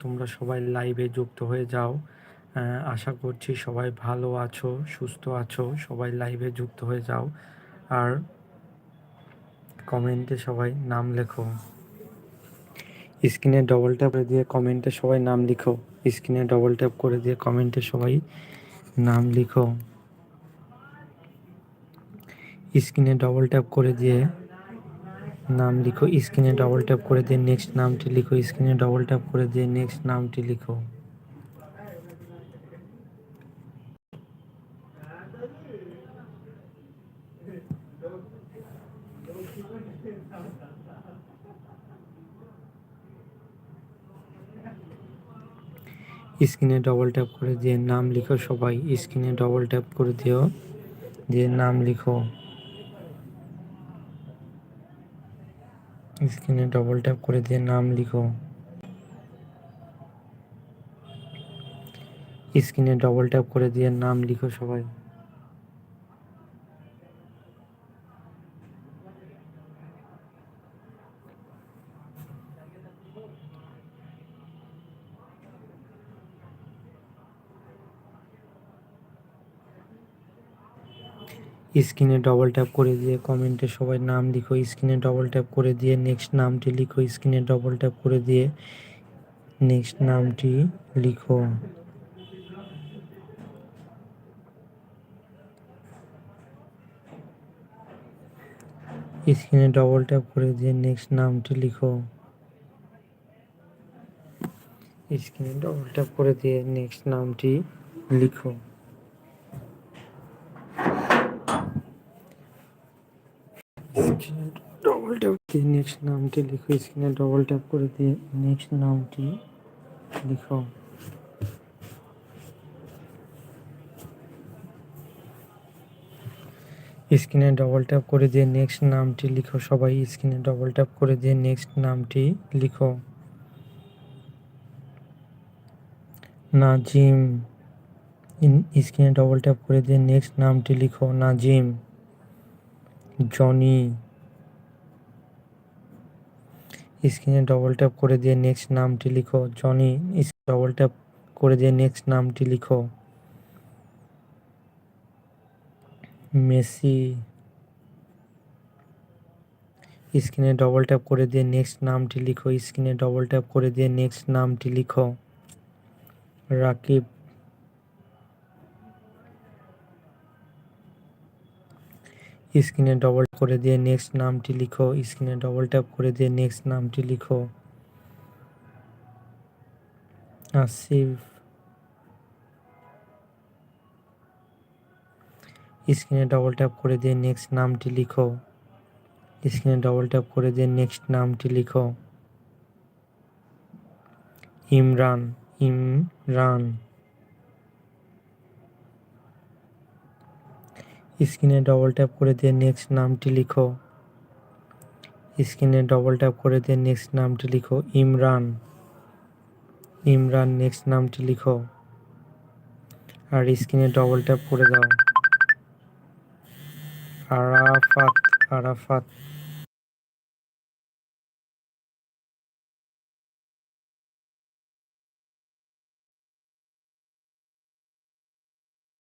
তোমরা সবাই লাইভে যুক্ত হয়ে যাও। আশা করছি সবাই ভালো আছো, সুস্থ আছো, সবাই লাইভে যুক্ত হয়ে যাও। আর কমেন্টে সবাই নাম লেখো। স্ক্রিনে ডবল ট্যাপ করে দিয়ে কমেন্টে সবাই নাম লিখো। স্ক্রিনে ডবল ট্যাপ করে দিয়ে কমেন্টে সবাই নাম লিখো। স্ক্রিনে ডবল ট্যাপ করে দিয়ে নাম লিখো, স্ক্রিনে ডবল ট্যাপ করে দিয়ে নেক্সট নামটি লিখো, স্ক্রিনে ডবল ট্যাপ করে দিয়ে নেক্সট নামটি লিখো। স্ক্রিনে ডবল ট্যাপ করে দিয়ে নাম লিখো সবাই, স্ক্রিনে ডবল ট্যাপ করে দিও, দিয়ে নাম লিখো। স্ক্রিনে ডবল ট্যাপ করে দিয়ে নাম লিখো। স্ক্রিনে ডবল ট্যাপ করে দিয়ে নাম লিখো সবাই। স্ক্রিনে ডবল ট্যাপ করে দিয়ে কমেন্টে সবাই নাম লিখো, স্ক্রিনে ডবল ট্যাপ করে দিয়ে নেক্সট নামটি লিখো, স্ক্রিনে ডবল ট্যাপ করে দিয়ে নেক্সট নামটি লিখো। স্ক্রিনে ডবল ট্যাপ করে দিয়ে নেক্সট নামটি লিখো। স্ক্রিনে ডবল ট্যাপ করে দিয়ে নেক্সট নামটি লিখো। স্ক্রিনে ডবল ট্যাপ দিয়ে নেক্সট নামটি লিখো স্ক্রিনে ডবল ট্যাপ করে দিয়ে নেক্সট নামটি লিখো। স্ক্রিনে ডবল ট্যাপ করে দিয়ে নেক্সট নামটি লিখো, সবাই স্ক্রিনে ডবল ট্যাপ করে দিয়ে নেক্সট নামটি লিখো। নাজিম স্ক্রিনে ডবল ট্যাপ করে দিয়ে নেক্সট নামটি লিখো, নাজিম। জনি। স্ক্রিনে ডবল ট্যাপ করে দিয়ে নেক্সট নামটি লিখো। জনি ডবল ট্যাপ করে দিয়ে নেক্সট নামটি লিখো। মেসি স্ক্রিনে ডবল ট্যাপ করে দিয়ে নেক্সট নামটি লিখো। স্ক্রিনে ডবল ট্যাপ করে দিয়ে নেক্সট নামটি লিখো। রাকিব স্ক্রিনে ডবল করে দিয়ে নেক্সট নামটি লিখো। স্ক্রিনে ডবল ট্যাপ করে দিয়ে নেক্সট নামটি লিখো। আসিফ স্ক্রিনে ডবল ট্যাপ করে দিয়ে নেক্সট নামটি লিখো। স্ক্রিনে ডবল ট্যাপ করে দিয়ে নেক্সট নামটি লিখো। ইমরান। ইমরান। স্ক্রিনে ডবল ট্যাপ করে দিয়ে নেক্সট নামটি লিখো। স্ক্রিনে ডবল ট্যাপ করে দিয়ে নেক্সট নামটি লিখো, ইমরান। ইমরান নেক্সট নামটি লিখো। আর স্ক্রিনে ডবল ট্যাপ করে দাও। আরাফাত আরাফাত।